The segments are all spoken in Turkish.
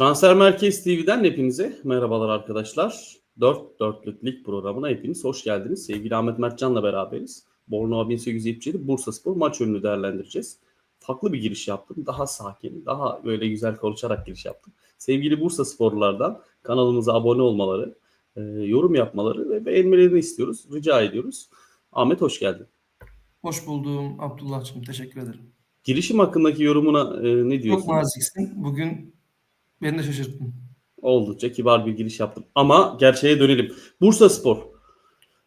Transfer Merkez TV'den hepinize merhabalar arkadaşlar. 4 dörtlük lig programına hepiniz hoş geldiniz. Sevgili Ahmet Mertcan'la beraberiz. Bornova 1877 Bursa Spor maç önünü değerlendireceğiz. Farklı bir giriş yaptım. Daha sakin, daha böyle güzel konuşarak giriş yaptım. Sevgili Bursa Sporlulardan kanalımıza abone olmaları, e, yorum yapmaları ve beğenmelerini istiyoruz. Rica ediyoruz. Ahmet hoş geldin. Hoş buldum Abdullah'cığım. Teşekkür ederim. Girişim hakkındaki yorumuna e, ne diyorsun? Çok naziksin. Bugün beni de şaşırttın. Oldukça kibar bir giriş yaptım. Ama gerçeğe dönelim. Bursa Spor.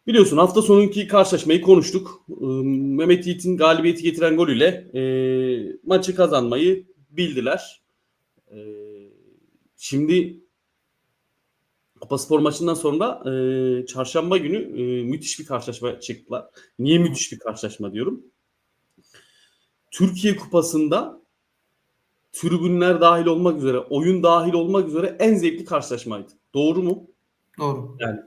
Biliyorsun hafta sonunki karşılaşmayı konuştuk. Ee, Mehmet Yiğit'in galibiyeti getiren golüyle e, maçı kazanmayı bildiler. E, şimdi Spor maçından sonra e, çarşamba günü e, müthiş bir karşılaşma çıktılar. Niye müthiş bir karşılaşma diyorum? Türkiye Kupası'nda tribünler dahil olmak üzere, oyun dahil olmak üzere en zevkli karşılaşmaydı. Doğru mu? Doğru. Yani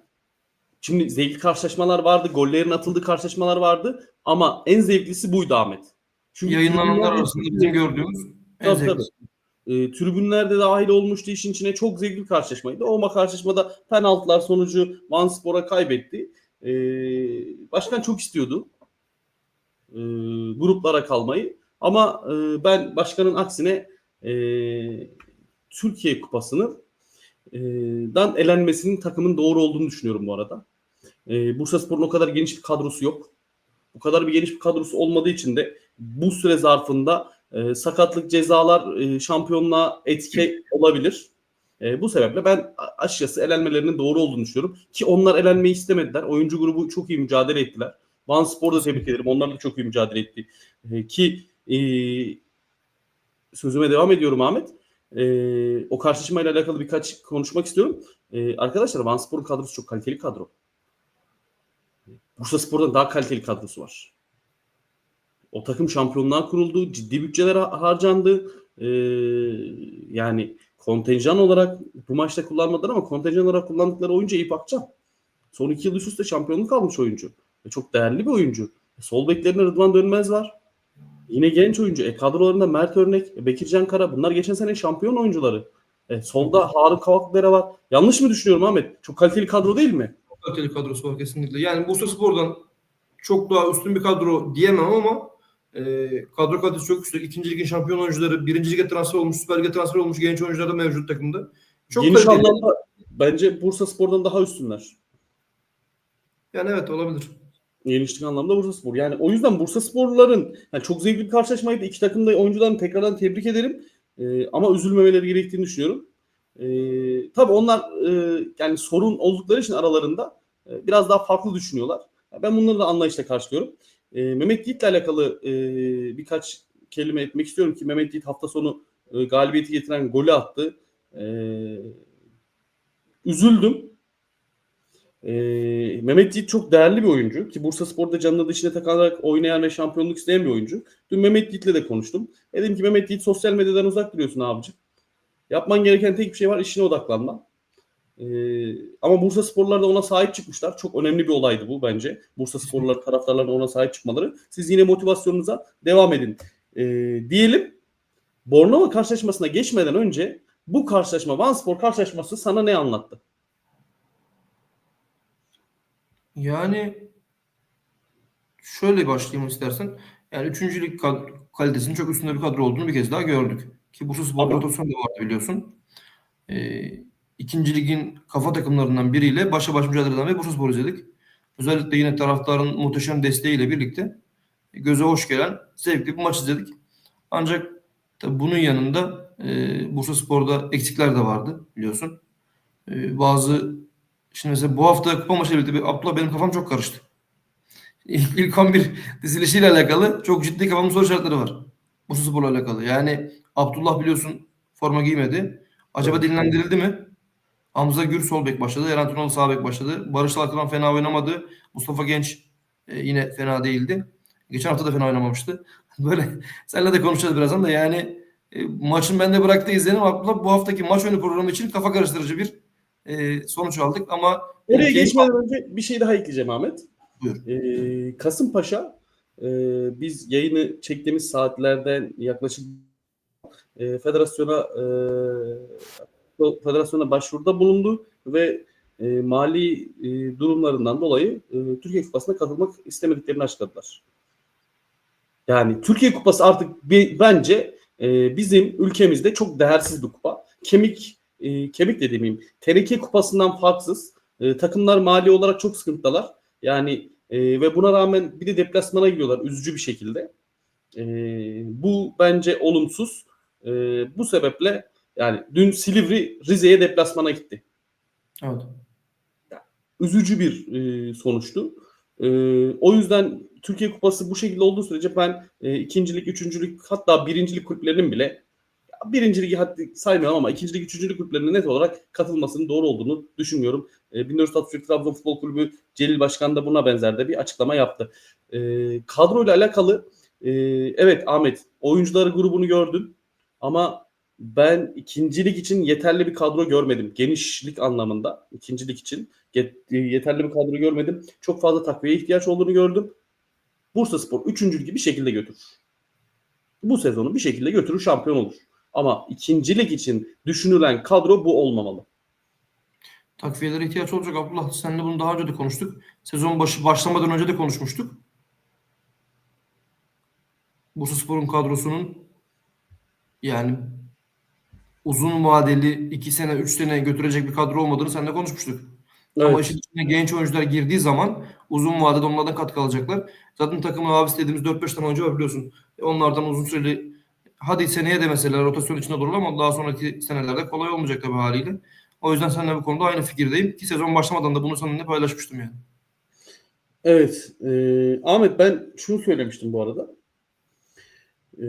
şimdi zevkli karşılaşmalar vardı, gollerin atıldığı karşılaşmalar vardı ama en zevklisi buydu Ahmet. Çünkü Yayınlananlar arasında bizim gördüğümüz en Tabii, zevkli. tabii. E, tribünler de dahil olmuştu işin içine. Çok zevkli bir karşılaşmaydı. O karşılaşmada penaltılar sonucu Van Spor'a kaybetti. E, başkan çok istiyordu e, gruplara kalmayı. Ama e, ben başkanın aksine e, Türkiye Kupası'nın e, dan elenmesinin takımın doğru olduğunu düşünüyorum bu arada. E, Bursa Spor'un o kadar geniş bir kadrosu yok. Bu kadar bir geniş bir kadrosu olmadığı için de bu süre zarfında e, sakatlık cezalar e, şampiyonluğa etki olabilir. E, bu sebeple ben açıkçası elenmelerinin doğru olduğunu düşünüyorum. Ki onlar elenmeyi istemediler. Oyuncu grubu çok iyi mücadele ettiler. Van Spor'da tebrik ederim. Onlar da çok iyi mücadele etti. E, ki e, sözüme devam ediyorum Ahmet. E, o karşılaşmayla alakalı birkaç konuşmak istiyorum. E, arkadaşlar Van Spor'un kadrosu çok kaliteli kadro. Bursa Spor'dan daha kaliteli kadrosu var. O takım şampiyonluğa kuruldu. Ciddi bütçeler ha- harcandı. Ee, yani kontenjan olarak bu maçta kullanmadılar ama kontenjan olarak kullandıkları oyuncu Eyüp Akçam. Son iki yıl üst üste şampiyonluk almış oyuncu. Ve çok değerli bir oyuncu. E, sol beklerinde Rıdvan Dönmez var. Yine genç oyuncu. E, kadrolarında Mert Örnek, e, Bekircan Kara. Bunlar geçen sene şampiyon oyuncuları. E, solda Harun Kavaklıdere var. Yanlış mı düşünüyorum Ahmet? Çok kaliteli kadro değil mi? Çok kaliteli kadrosu var kesinlikle. Yani Bursa Spor'dan çok daha üstün bir kadro diyemem ama e, kadro kalitesi çok yüksek. İkinci ligin şampiyon oyuncuları, birinci lige transfer olmuş, süper lige transfer olmuş genç oyuncular da mevcut takımda. Çok Geniş kaliteli. anlamda bence Bursa Spor'dan daha üstünler. Yani evet olabilir. Genişlik anlamda Bursa Spor. Yani o yüzden Bursa Sporluların yani çok zevkli bir karşılaşmaydı. İki takım da oyuncularını tekrardan tebrik ederim. Ee, ama üzülmemeleri gerektiğini düşünüyorum. Ee, tabii onlar e, yani sorun oldukları için aralarında e, biraz daha farklı düşünüyorlar. Ben bunları da anlayışla karşılıyorum. Ee, Mehmet Yiğit'le alakalı e, birkaç kelime etmek istiyorum ki Mehmet Yiğit hafta sonu e, galibiyeti getiren golü attı. Ee, üzüldüm. Ee, Mehmet Yiğit çok değerli bir oyuncu ki Bursa Spor'da canını dışına takarak oynayan ve şampiyonluk isteyen bir oyuncu. Dün Mehmet Yiğit'le de konuştum. Dedim ki Mehmet Yiğit sosyal medyadan uzak duruyorsun abicim. Yapman gereken tek bir şey var işine odaklanma. Ee, ama Bursa Sporlar da ona sahip çıkmışlar. Çok önemli bir olaydı bu bence. Bursa Sporlar taraftarlarının ona sahip çıkmaları. Siz yine motivasyonunuza devam edin. Ee, diyelim Bornova karşılaşmasına geçmeden önce bu karşılaşma Van Spor karşılaşması sana ne anlattı? Yani şöyle başlayayım istersen. Yani üçüncülük kalitesinin çok üstünde bir kadro olduğunu bir kez daha gördük. Ki Bursa Spor rotasyonu da vardı biliyorsun. Ee, ikinci ligin kafa takımlarından biriyle başa baş mücadele eden ve Bursa Spor izledik. Özellikle yine taraftarın muhteşem desteğiyle birlikte göze hoş gelen zevkli bir maç izledik. Ancak tabii bunun yanında e, Bursa Spor'da eksikler de vardı biliyorsun. E, bazı şimdi mesela bu hafta kupa maçıyla birlikte bir- Abdullah benim kafam çok karıştı. İlk, ilk 11 dizilişiyle alakalı çok ciddi kafamın soru işaretleri var. Bursa Spor'la alakalı. Yani Abdullah biliyorsun forma giymedi. Acaba dinlendirildi mi? Hamza Gür sol bek başladı. Eren Tunalı sağ bek başladı. Barış Alkılan fena oynamadı. Mustafa Genç e, yine fena değildi. Geçen hafta da fena oynamamıştı. Böyle seninle de konuşacağız birazdan da yani e, maçın bende bıraktığı izlenim Abdullah bu haftaki maç önü programı için kafa karıştırıcı bir e, sonuç aldık ama Oraya geçmeden önce bir şey daha ekleyeceğim Ahmet. Buyur. Ee, Kasımpaşa e, biz yayını çektiğimiz saatlerden yaklaşık e, federasyona e, Federasyonu'na başvuruda bulundu ve e, mali e, durumlarından dolayı e, Türkiye Kupası'na katılmak istemediklerini açıkladılar. Yani Türkiye Kupası artık bir, bence e, bizim ülkemizde çok değersiz bir kupa. Kemik e, kemik de demeyeyim. Teneke kupasından farksız. E, takımlar mali olarak çok sıkıntıdalar. Yani e, ve buna rağmen bir de deplasmana gidiyorlar üzücü bir şekilde. E, bu bence olumsuz. E, bu sebeple yani dün Silivri Rize'ye deplasmana gitti. Evet. Üzücü bir e, sonuçtu. E, o yüzden Türkiye Kupası bu şekilde olduğu sürece ben e, ikincilik, üçüncülük hatta birincilik kulüplerinin bile birinci ligi hadi saymıyorum ama ikinci lig, üçüncü lig kulüplerinin net olarak katılmasının doğru olduğunu düşünmüyorum. E, 1461 Trabzon Futbol Kulübü Celil Başkan da buna benzer de bir açıklama yaptı. E, kadroyla alakalı e, evet Ahmet oyuncuları grubunu gördün ama ben ikincilik için yeterli bir kadro görmedim. Genişlik anlamında ikincilik için yet- yeterli bir kadro görmedim. Çok fazla takviye ihtiyaç olduğunu gördüm. Bursa Spor üçüncü ligi bir şekilde götürür. Bu sezonu bir şekilde götürür şampiyon olur. Ama ikincilik için düşünülen kadro bu olmamalı. Takviyelere ihtiyaç olacak Abdullah. Seninle bunu daha önce de konuştuk. Sezon başı başlamadan önce de konuşmuştuk. Bursaspor'un kadrosunun yani uzun vadeli 2 sene 3 sene götürecek bir kadro olmadığını seninle konuşmuştuk. Ama Evet. işin içine genç oyuncular girdiği zaman uzun vadede onlardan katkı alacaklar. Zaten takımın abisi dediğimiz 4-5 tane oyuncu var biliyorsun. E onlardan uzun süreli hadi seneye de mesela rotasyon içinde durur ama daha sonraki senelerde kolay olmayacak tabii haliyle. O yüzden seninle bu konuda aynı fikirdeyim. Ki sezon başlamadan da bunu seninle paylaşmıştım yani. Evet. e, Ahmet ben şunu söylemiştim bu arada. E,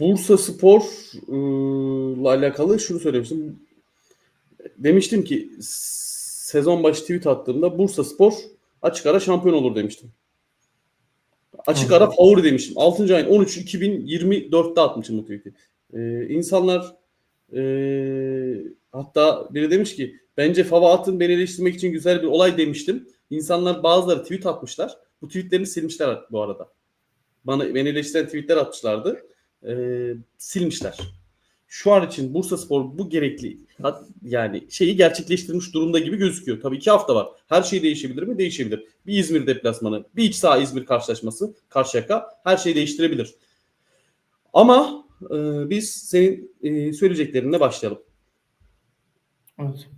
Bursa Spor e, alakalı şunu söylemiştim. Demiştim ki sezon başı tweet attığımda Bursa Spor açık ara şampiyon olur demiştim. Açık ara favori demiştim. 6. ayın 13 2024'te atmışım bu tweet'i. Ee, insanlar ee, hatta biri demiş ki bence Fava atın beni eleştirmek için güzel bir olay demiştim. İnsanlar bazıları tweet atmışlar. Bu tweetlerini silmişler bu arada. Bana beni eleştiren tweetler atmışlardı. Ee, silmişler. Şu an için Bursa Spor bu gerekli yani şeyi gerçekleştirmiş durumda gibi gözüküyor. Tabii iki hafta var. Her şey değişebilir mi? Değişebilir. Bir İzmir deplasmanı, bir iç saha İzmir karşılaşması, Karşıyaka her şeyi değiştirebilir. Ama e, biz senin e, söyleyeceklerinle başlayalım. Evet.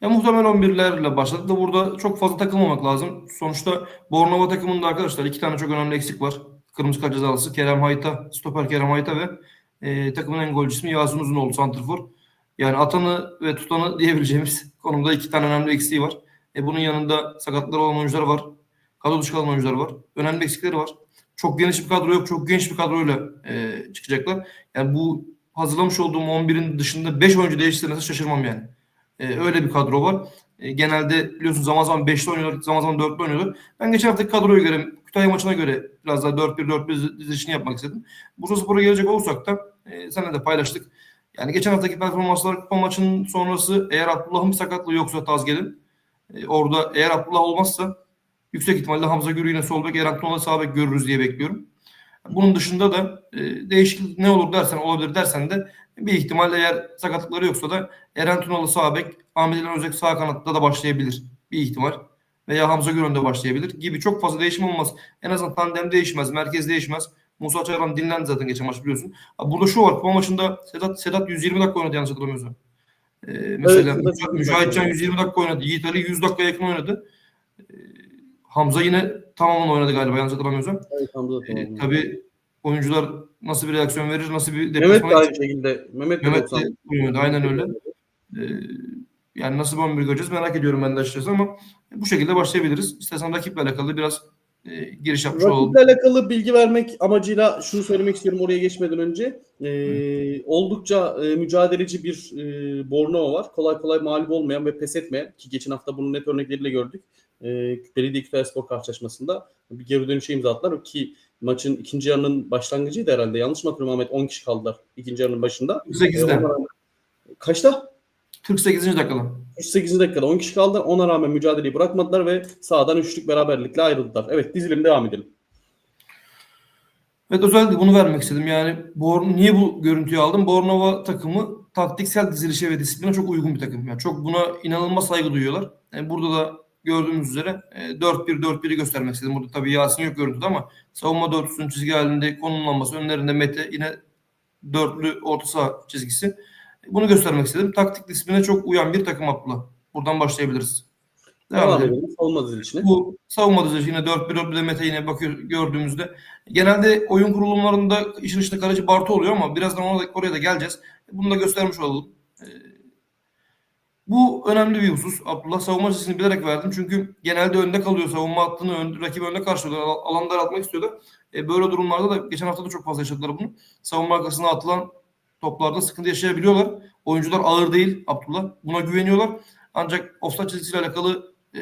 Ya muhtemel 11'lerle başladık da burada çok fazla takılmamak lazım. Sonuçta Bornova takımında arkadaşlar iki tane çok önemli eksik var. Kırmızı kart cezalısı Kerem Hayta, stoper Kerem Hayta ve e, takımın en golcüsü Yasin Uzunoğlu santrfor. Yani atanı ve tutanı diyebileceğimiz konumda iki tane önemli eksiği var. E, bunun yanında sakatları olan oyuncular var. Kadro dışı kalan oyuncular var. Önemli eksikleri var. Çok geniş bir kadro yok. Çok genç bir kadroyla e, çıkacaklar. Yani bu hazırlamış olduğum 11'in dışında 5 oyuncu değiştirmesi şaşırmam yani. E, öyle bir kadro var. E, genelde biliyorsun zaman zaman 5'te oynuyorlar, zaman zaman 4'te oynuyorlar. Ben geçen haftaki kadroya göre, Kütahya maçına göre biraz daha 4-1-4-1 dizilişini yapmak istedim. Bursa Spor'a gelecek olursak da e, seninle de paylaştık. Yani geçen haftaki performanslar kupa maçının sonrası eğer Abdullah'ın sakatlığı yoksa Tazgel'in e, orada eğer Abdullah olmazsa yüksek ihtimalle Hamza Gürü yine sol bek, Eren Tunalı sağ bek görürüz diye bekliyorum. Bunun dışında da e, değişiklik ne olur dersen olabilir dersen de bir ihtimal eğer sakatlıkları yoksa da Eren Tunalı sağ bek, Ahmet İlhan Özek sağ kanatta da başlayabilir bir ihtimal. Veya Hamza Gürön de başlayabilir gibi çok fazla değişim olmaz. En azından tandem değişmez, merkez değişmez. Musa Çayran dinlendi zaten geçen maç biliyorsun. Burada şu var, kupa maçında Sedat, Sedat 120 dakika oynadı yanlış hatırlamıyorsam. Ee, mesela Sedat Mücahit- Mücahitcan 120 dakika oynadı. Yiğit Ali 100 dakika yakın oynadı. Ee, Hamza yine tamamını oynadı galiba yanlış hatırlamıyorsam. Evet, Hamza, Ee, tabii oyuncular nasıl bir reaksiyon verir, nasıl bir Mehmet de deplasmana aynı şekilde. Mehmet de Mehmet 90. de oynadı, aynen öyle. Ee, yani nasıl bir 11 göreceğiz merak ediyorum ben de açıkçası ama bu şekilde başlayabiliriz. İstersen rakiple alakalı biraz e, giriş yapmış. Rakiple alakalı bilgi vermek amacıyla şunu söylemek istiyorum oraya geçmeden önce. Ee, oldukça e, mücadeleci bir e, Bornova var. Kolay kolay mağlup olmayan ve pes etmeyen ki geçen hafta bunun net örnekleriyle gördük. E, Belediye Kütahya Spor karşılaşmasında bir geri dönüşe imza attılar ki maçın ikinci yarının başlangıcıydı herhalde. Yanlış mı hatırlıyorum Ahmet? 10 kişi kaldılar ikinci yarının başında. E, 48'de. ona rağmen- Kaçta? 48. dakikada. 38. dakikada 10 kişi kaldı. Ona rağmen mücadeleyi bırakmadılar ve sahadan üçlük beraberlikle ayrıldılar. Evet dizilim devam edelim. Evet özellikle bunu vermek istedim. Yani Born, niye bu görüntüyü aldım? Bornova takımı taktiksel dizilişe ve disipline çok uygun bir takım. Yani çok buna inanılmaz saygı duyuyorlar. Yani burada da gördüğümüz üzere e, 4-1-4-1'i göstermek istedim. Burada tabii Yasin yok görüntüde ama savunma dörtlüsünün çizgi halinde konumlanması, önlerinde Mete yine dörtlü orta saha çizgisi. Bunu göstermek istedim. Taktik disipline çok uyan bir takım Abdullah. Buradan başlayabiliriz. Devam Devam edelim. Savunma dizilişine. Bu savunma dizilişi yine 4-1-4-1'de Mete yine bakıyor gördüğümüzde. Genelde oyun kurulumlarında işin içinde kaleci Bartu oluyor ama birazdan ona da, oraya da geleceğiz. Bunu da göstermiş olalım. Ee, bu önemli bir husus. Abdullah savunma dizisini bilerek verdim. Çünkü genelde önde kalıyor. Savunma hattını ön, rakibi önde karşılıyorlar. Al- Alanı daraltmak istiyorlar. E, böyle durumlarda da geçen hafta da çok fazla yaşadılar bunu. Savunma arkasına atılan toplarda sıkıntı yaşayabiliyorlar. Oyuncular ağır değil Abdullah. Buna güveniyorlar. Ancak offside çizgisiyle alakalı e,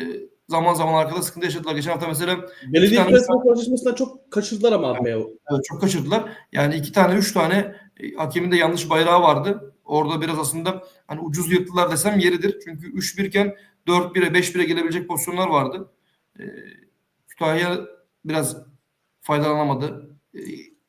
zaman zaman arkada sıkıntı yaşadılar. Geçen hafta mesela Belediye Prensipal karşılaşmasından çok kaçırdılar ama abi. ya. Evet, çok kaçırdılar. Yani iki tane, üç tane e, hakemin de yanlış bayrağı vardı. Orada biraz aslında hani ucuz yırttılar desem yeridir. Çünkü 3-1 iken 4-1'e, 5-1'e gelebilecek pozisyonlar vardı. E, Kütahya biraz faydalanamadı. E,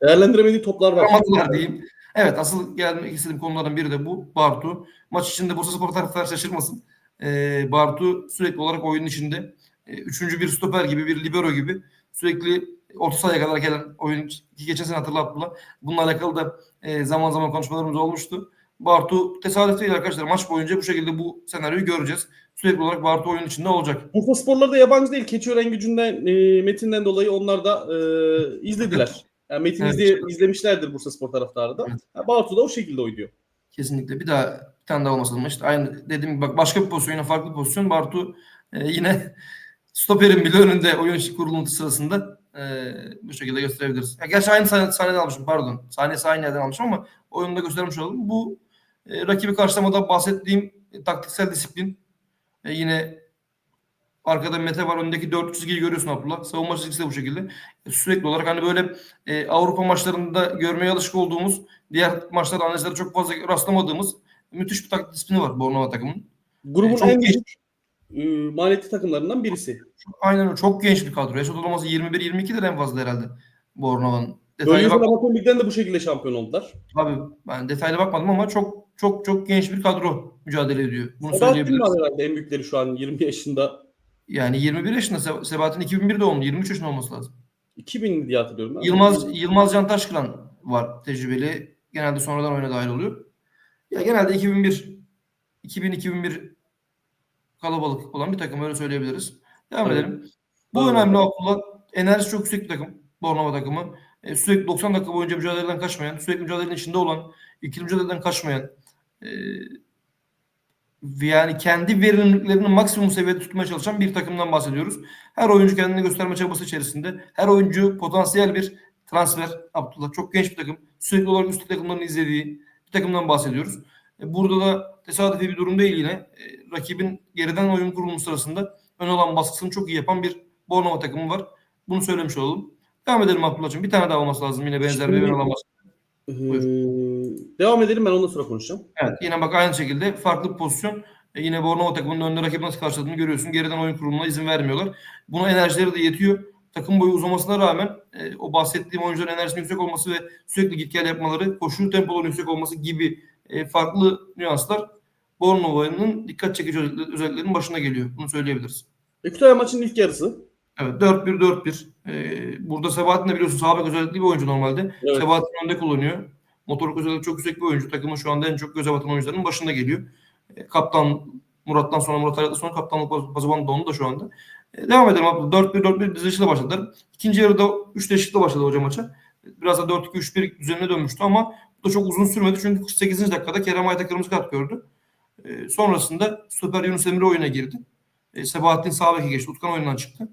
Değerlendiremediği toplar var. Yapamadılar diyeyim. Evet asıl gelmek istediğim konulardan biri de bu. Bartu. Maç içinde Bursa Spor taraftarı şaşırmasın. Ee, Bartu sürekli olarak oyunun içinde. Ee, üçüncü bir stoper gibi, bir libero gibi sürekli orta sahaya kadar gelen oyun geçen sene hatırlattılar. Bununla alakalı da e, zaman zaman konuşmalarımız olmuştu. Bartu tesadüf değil arkadaşlar. Maç boyunca bu şekilde bu senaryoyu göreceğiz. Sürekli olarak Bartu oyun içinde olacak. Bursa Sporları da yabancı değil. Keçiören gücünden, e, Metin'den dolayı onlar da e, izlediler. Yani Metin Evet. izleye- izlemişlerdir Bursa Spor taraftarı da. Evet. Ha, Bartu da o şekilde oynuyor. Kesinlikle. Bir daha bir tane daha olması lazım. İşte aynı dediğim gibi bak başka bir pozisyon yine farklı bir pozisyon. Bartu e, yine stoperin bile önünde oyun kuruluntu sırasında e, bu şekilde gösterebiliriz. Ya gerçi aynı sahne, sahneden almışım pardon. Sahnesi aynı yerden almışım ama oyunda göstermiş olalım. Bu e, rakibi karşılamada bahsettiğim e, taktiksel disiplin. E, yine arkada Mete var. Öndeki dört çizgiyi görüyorsun Abdullah. Savunma çizgisi de bu şekilde. E, sürekli olarak hani böyle e, Avrupa maçlarında görmeye alışık olduğumuz diğer maçlarda analizlere çok fazla rastlamadığımız müthiş bir taktik disiplini var Bornova takımının. Grubun E, en genç. büyük e, maliyetli takımlarından birisi. Aynen öyle. Çok genç bir kadro. Yaş ortalaması 21-22'dir en fazla herhalde Bornova'nın. Detaylı bak, Amatör Lig'den de bu şekilde şampiyon oldular. abi ben detaylı bakmadım ama çok çok çok genç bir kadro mücadele ediyor. Bunu Sebahattin söyleyebiliriz. var herhalde en büyükleri şu an 20 yaşında. Yani 21 yaşında Se- Sebahattin 2001 doğumlu. 23 yaşında olması lazım. 2000 diye hatırlıyorum. ben. Yılmaz Yılmaz Can Taşkıran var tecrübeli. Genelde sonradan oyuna dahil oluyor. Ya genelde 2001 2000-2001 kalabalık olan bir takım öyle söyleyebiliriz. Devam Evet. edelim. Bu Evet. önemli Abdullah. Enerjisi çok yüksek bir takım. Bornova takımı. E, sürekli 90 dakika boyunca mücadeleden kaçmayan, sürekli mücadelenin içinde olan, ikili mücadeleden kaçmayan, e, yani kendi verimliliklerini maksimum seviyede tutmaya çalışan bir takımdan bahsediyoruz. Her oyuncu kendini gösterme çabası içerisinde. Her oyuncu potansiyel bir transfer. Abdullah çok genç bir takım. Sürekli olarak üst takımların izlediği bir takımdan bahsediyoruz. E, Burada da tesadüfi bir durum değil yine. E, rakibin geriden oyun kurulumu sırasında ön alan baskısını çok iyi yapan bir Bornova takımı var. Bunu söylemiş olalım. Devam edelim Abdullah'cığım. Bir tane daha olması lazım yine benzer bir ön alan baskısı. Ee, devam edelim ben ondan sonra konuşacağım. Evet yine bak aynı şekilde farklı pozisyon. E, yine Bornova takımının önünde rakibi nasıl karşıladığını görüyorsun. Geriden oyun kurulumuna izin vermiyorlar. Buna enerjileri de yetiyor. Takım boyu uzamasına rağmen e, o bahsettiğim oyuncuların enerjisinin yüksek olması ve sürekli git gel yapmaları, koşu tempolarının yüksek olması gibi e, farklı nüanslar Bornova'nın dikkat çekici özellikler- özelliklerinin başına geliyor. Bunu söyleyebiliriz. E, Kütahya maçının ilk yarısı. Evet 4-1-4-1. Ee, burada Sebahattin de biliyorsun sağ bek özellikli bir oyuncu normalde. Evet. Sebahattin önde kullanıyor. Motorluk özelliği çok yüksek bir oyuncu. Takımın şu anda en çok göze batan oyuncuların başında geliyor. Ee, kaptan Murat'tan sonra Murat Arat'tan sonra kaptanlık Pazuvan da da şu anda. Ee, devam edelim abi. 4-1-4-1 dizilişiyle başladılar. İkinci yarıda 3 değişiklikle başladı hocam maça. Biraz da 4-2-3-1 düzenine dönmüştü ama bu da çok uzun sürmedi. Çünkü 48. dakikada Kerem Ayta kırmızı kart gördü. Ee, sonrasında Süper Yunus Emre oyuna girdi. Ee, Sebahattin sağ beke geçti. Utkan oyundan çıktı.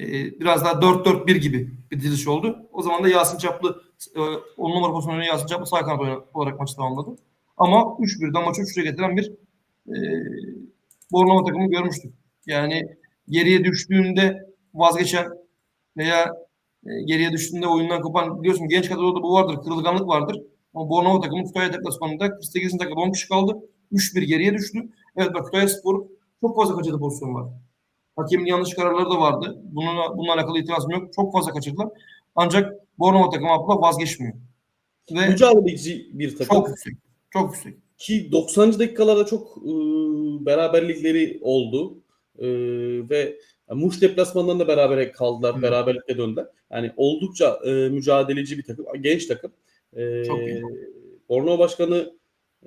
Ee, biraz daha 4-4-1 gibi bir diziliş oldu. O zaman da Yasin Çaplı e, 10 numara pozisyonunu Yasin Çaplı sağ kanat olarak maçı tamamladı. Ama 3-1'den maçı 3'e getiren bir e, Bornova takımı görmüştük. Yani geriye düştüğünde vazgeçen veya e, geriye düştüğünde oyundan kopan biliyorsun genç kadroda bu vardır, kırılganlık vardır. Ama Bornova takımı Kütahya deplasmanında 48. dakikada 10 kişi kaldı. 3-1 geriye düştü. Evet bak Kütahya Spor çok fazla kaçırdı pozisyon var. Hakemin yanlış kararları da vardı. Bununla, bununla alakalı itirazım yok. Çok fazla kaçırdılar. Ancak Bornova takımı Abdullah vazgeçmiyor. Ve Mücadeleci bir takım. çok yüksek. Çok yüksek. Ki 90. dakikalarda çok e, beraberlikleri oldu. E, ve Muş deplasmanından da berabere kaldılar. Hı. Beraberlikle döndüler. Yani oldukça e, mücadeleci bir takım. Genç takım. E, Çok iyi. Bornova Başkanı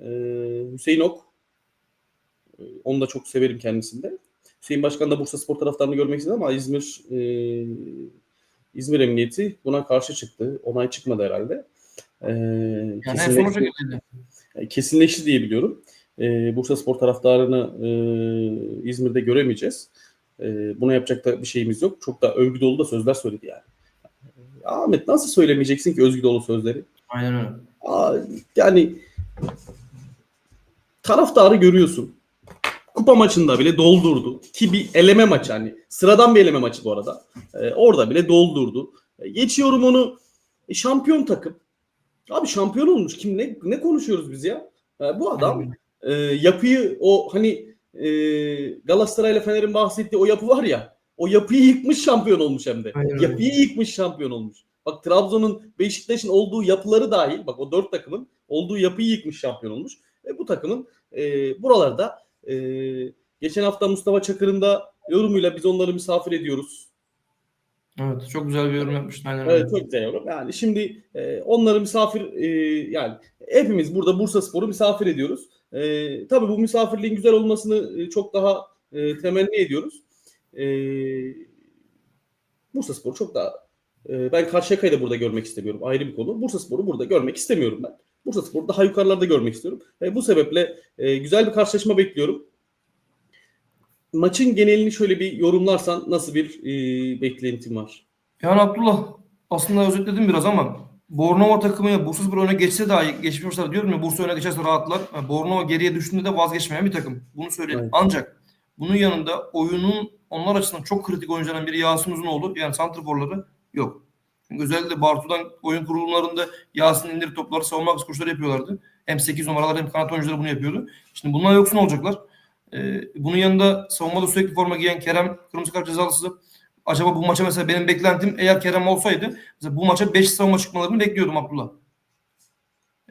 e, Hüseyin Ok. E, onu da çok severim kendisinde. Hüseyin Başkan da Bursa Spor taraftarını görmek istedi ama İzmir e, İzmir Emniyeti buna karşı çıktı. Onay çıkmadı herhalde. E, Yani şekildeydi. yani kesinleşti diye biliyorum. Ee, Bursa Spor taraftarını e, İzmir'de göremeyeceğiz. E, buna yapacak da bir şeyimiz yok. Çok da övgü dolu da sözler söyledi yani. E, Ahmet nasıl söylemeyeceksin ki övgü dolu sözleri? Aynen öyle. Aa, yani taraftarı görüyorsun. Kupa maçında bile doldurdu. Ki bir eleme maçı hani. Sıradan bir eleme maçı bu arada. Ee, orada bile doldurdu. E, geçiyorum onu. E, şampiyon takım. Abi şampiyon olmuş. Kim ne ne konuşuyoruz biz ya? E, bu adam e, yapıyı o hani e, Galatasaray'la Fener'in bahsettiği o yapı var ya. O yapıyı yıkmış şampiyon olmuş hem de. Aynen. Yapıyı yıkmış şampiyon olmuş. Bak Trabzon'un Beşiktaş'ın olduğu yapıları dahil bak o dört takımın olduğu yapıyı yıkmış şampiyon olmuş. Ve bu takımın e, buralarda e, geçen hafta Mustafa Çakır'ın da yorumuyla biz onları misafir ediyoruz. Evet. Çok güzel bir yorum yapmıştın. Aynen. Evet çok güzel yorum. Yani şimdi e, onları misafir e, yani hepimiz burada Bursa Spor'u misafir ediyoruz. E, tabii bu misafirliğin güzel olmasını e, çok daha e, temenni ediyoruz. E, Bursa Spor çok daha e, ben Karşıyaka'yı da burada görmek istemiyorum. Ayrı bir konu. Bursa Spor'u burada görmek istemiyorum ben. Bursa Spor'u daha yukarılarda görmek istiyorum. E, bu sebeple e, güzel bir karşılaşma bekliyorum. Maçın genelini şöyle bir yorumlarsan nasıl bir e, beklentin var? Yani Abdullah aslında özetledim biraz ama Bornova takımı ya Bursaspor öne geçse dahi geçmişler diyorum ya Bursa öne geçerse rahatlar. Yani Bornova geriye düştüğünde de vazgeçmeyen bir takım. Bunu söyleyelim. Evet. Ancak bunun yanında oyunun onlar açısından çok kritik oyunculardan biri Yasin Uzunoğlu. Yani santrforları yok. Çünkü özellikle Bartu'dan oyun kurulumlarında Yasin indir topları savunma koşuları yapıyorlardı. Hem 8 numaralar hem kanat oyuncuları bunu yapıyordu. Şimdi bunlar yoksun olacaklar. Ee, bunun yanında savunmada sürekli forma giyen Kerem kırmızı kart cezalısı. Acaba bu maça mesela benim beklentim eğer Kerem olsaydı mesela bu maça 5 savunma çıkmalarını bekliyordum Abdullah.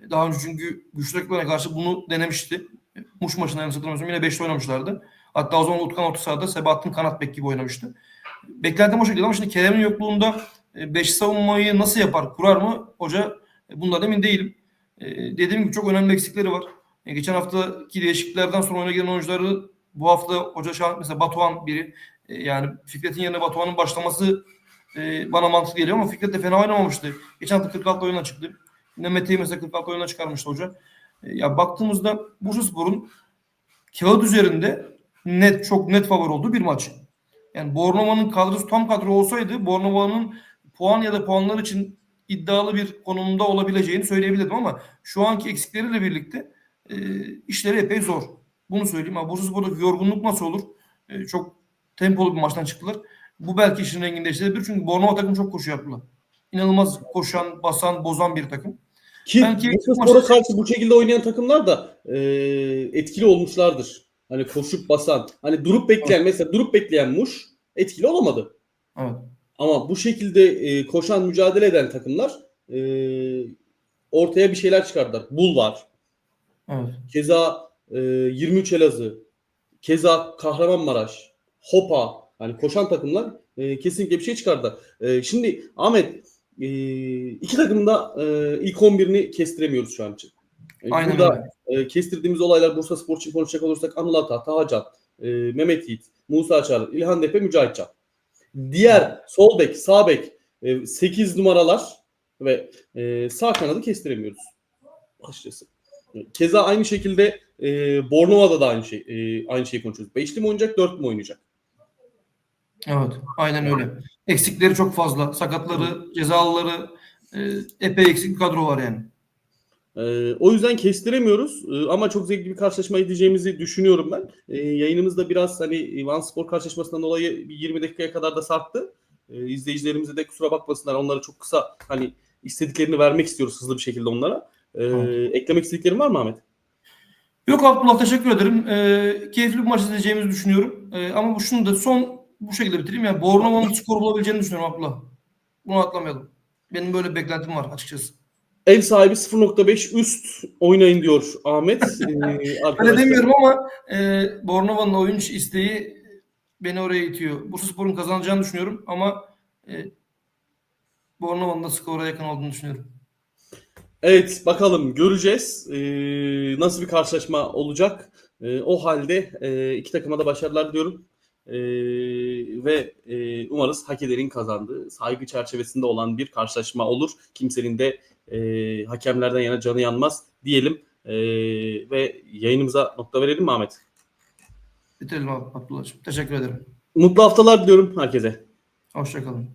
Daha önce çünkü güçlü rakiplere karşı bunu denemişti. Muş maçında yanlış hatırlamıyorsam yine 5'te oynamışlardı. Hatta o zaman Utkan orta sahada Sebahattin kanat bek gibi oynamıştı. Beklentim o şekilde ama şimdi Kerem'in yokluğunda 5 savunmayı nasıl yapar, kurar mı hoca? E, Bundan emin değilim. E, Dediğim gibi çok önemli eksikleri var. E, Geçen haftaki değişikliklerden sonra oyuna giren oyuncuları bu hafta hoca an mesela Batuhan biri e, yani Fikret'in yerine Batuhan'ın başlaması e, bana mantıklı geliyor ama Fikret de fena oynamamıştı. Geçen hafta 46 oyuna çıktı. Yine Mete'yi mesela 46 oyuna çıkarmıştı hoca. E, ya baktığımızda Bursaspor'un kağıt üzerinde net çok net favori olduğu bir maç. Yani Bornova'nın kadrosu tam kadro olsaydı Bornova'nın puan ya da puanlar için iddialı bir konumda olabileceğini söyleyebilirdim ama şu anki eksikleriyle birlikte e, işleri epey zor. Bunu söyleyeyim. Ama Bursaspor'daki yorgunluk nasıl olur? E, çok tempolu bir maçtan çıktılar. Bu belki işin rengini değiştirebilir. Çünkü Bornova takım çok koşu yaptılar. İnanılmaz koşan, basan, bozan bir takım. Ki Belki Bursaspor'a maçı- karşı bu şekilde oynayan takımlar da e, etkili olmuşlardır. Hani koşup basan, hani durup bekleyen mesela durup bekleyen Muş etkili olamadı. Evet. Ama bu şekilde e, koşan mücadele eden takımlar e, ortaya bir şeyler çıkardılar. Bul var. Evet. Keza e, 23 Elazığ. Keza Kahramanmaraş. Hopa. Hani koşan takımlar e, kesinlikle bir şey çıkardılar. E, şimdi Ahmet e, iki takımın da e, ilk 11'ini kestiremiyoruz şu an için. E, Aynen burada e, kestirdiğimiz olaylar Bursa Spor için konuşacak olursak Anıl Ata, Tahacan, e, Mehmet Yiğit, Musa Çağrı, İlhan Depe, Mücahit Can. Diğer sol bek, sağ bek 8 numaralar ve e, sağ kanadı kestiremiyoruz açıkçası. Keza aynı şekilde e, Bornova'da da aynı şey e, aynı şeyi konuşuyoruz. Beşli mi oynayacak, dört mü oynayacak? Evet. Aynen öyle. Eksikleri çok fazla. Sakatları, cezalıları e, epey eksik bir kadro var yani. E, o yüzden kestiremiyoruz E, ama çok zevkli bir karşılaşma edeceğimizi düşünüyorum ben. E, yayınımız da biraz hani Van Spor karşılaşmasından dolayı bir 20 dakikaya kadar da sarktı. E, izleyicilerimize de kusura bakmasınlar. Onlara çok kısa hani istediklerini vermek istiyoruz hızlı bir şekilde onlara. E, Evet. Eklemek istediklerin var mı Ahmet? Yok Abdullah teşekkür ederim. E, keyifli bir maç izleyeceğimizi düşünüyorum. E, ama bu şunu da son bu şekilde bitireyim ya. Bornova'nın skor bulabileceğini düşünüyorum Abdullah. Bunu atlamayalım. Benim böyle beklentim var açıkçası. Ev sahibi 0.5 üst oynayın diyor Ahmet. Ee, Öyle demiyorum ama e, Bornova'nın oyun isteği beni oraya itiyor. Bursaspor'un kazanacağını düşünüyorum ama e, Bornova'nın da skora yakın olduğunu düşünüyorum. Evet bakalım göreceğiz. Ee, nasıl bir karşılaşma olacak. Ee, o halde e, iki takıma da başarılar diliyorum. Ee, ve e, umarız hak edenin kazandığı saygı çerçevesinde olan bir karşılaşma olur. Kimsenin de e, hakemlerden yana canı yanmaz diyelim e, ve yayınımıza nokta verelim mi Ahmet? Bitirelim Abdullah'cığım. Teşekkür ederim. Mutlu haftalar diliyorum herkese. Hoşçakalın.